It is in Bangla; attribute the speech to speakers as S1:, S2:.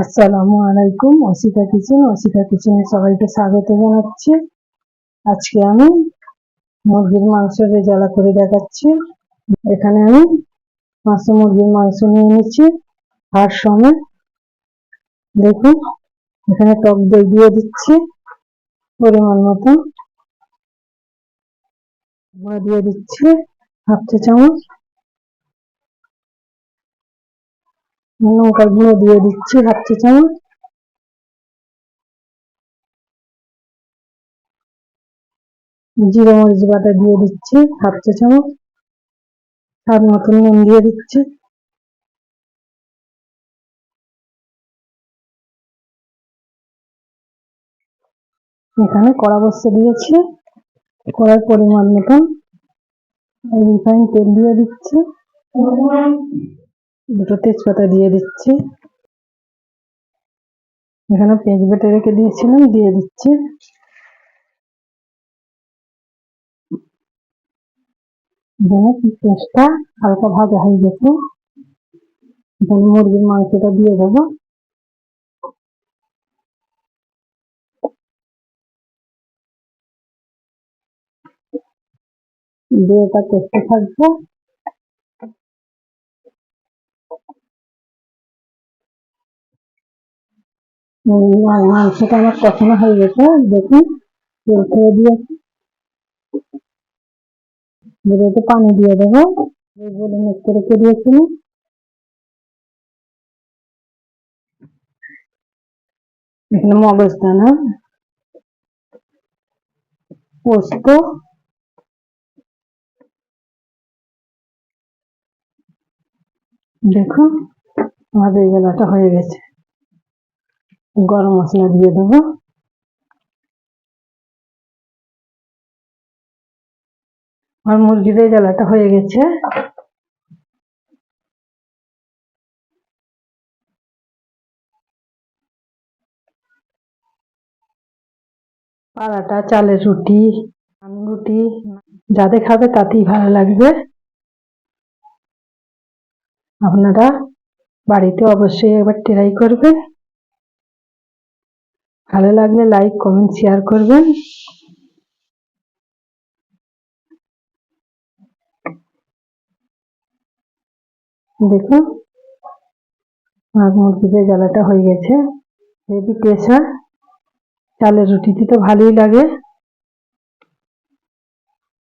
S1: আসসালামু আলাইকুম, অসিতা কিচেন, অসিতা কিচেনে সবাইকে স্বাগত জানাচ্ছি। আজকে আমি মুরগির মাংস রেজালা করে দেখাচ্ছি। এখানে আমি পাঁচশো মুরগির মাংস নিয়ে নিচ্ছি আর সময় দেখুন, এখানে টক দই দিয়ে দিচ্ছি, পরিমাণ মতো দিয়ে দিচ্ছি, হাফ চা চামচ লঙ্কার গুঁড়ো দিয়ে দিচ্ছি হাফ চা চামচ জিরে মরিচ বাটা দিয়ে দিচ্ছি হাফ চামচ স্বাদ মতন নুন দিয়ে দিচ্ছি। এখানে কড়া বসতে দিয়েছি, কড়ার পরিমাণ মতন। রিফাইন তেল দিয়ে দিচ্ছি। দুটো তেজপাতা দিয়ে দিচ্ছি। এখানে পেঁয়াজ বেটে রেখে দিয়েছিলাম, দিয়ে দিচ্ছি। পেঁয়াজটা হালকা ভাজা হয়ে গেছে। মুরগির মাংসটা দিয়ে দেবো। দিয়ে এটা করতে থাকব। মাংসটা আমার কষানো হয়ে গেছে, দেখুন। তেল দিয়েছি এবারে পানি দিয়ে দেবো। বলে মিক্স করে রেখে দিয়েছিলাম। এখানে মগজ দানা, পোস্ত, দেখুন আমাদের গেলাটা হয়ে গেছে। গরম মশলা দিয়ে দেবো। আর মুরগির জ্বালাটা হয়ে গেছে। পাড়াটা, চালের রুটি রুটি যাদের খাবে তাতেই ভালো লাগবে। আপনারা বাড়িতে অবশ্যই একবার ট্রাই করবেন। ভালো লাগলে লাইক কমেন্ট শেয়ার করবেন। দেখুন আর মুরগিদের জ্বালাটা হয়ে গেছে। হেভি টেস্ট চালের রুটিটি তো ভালোই লাগে।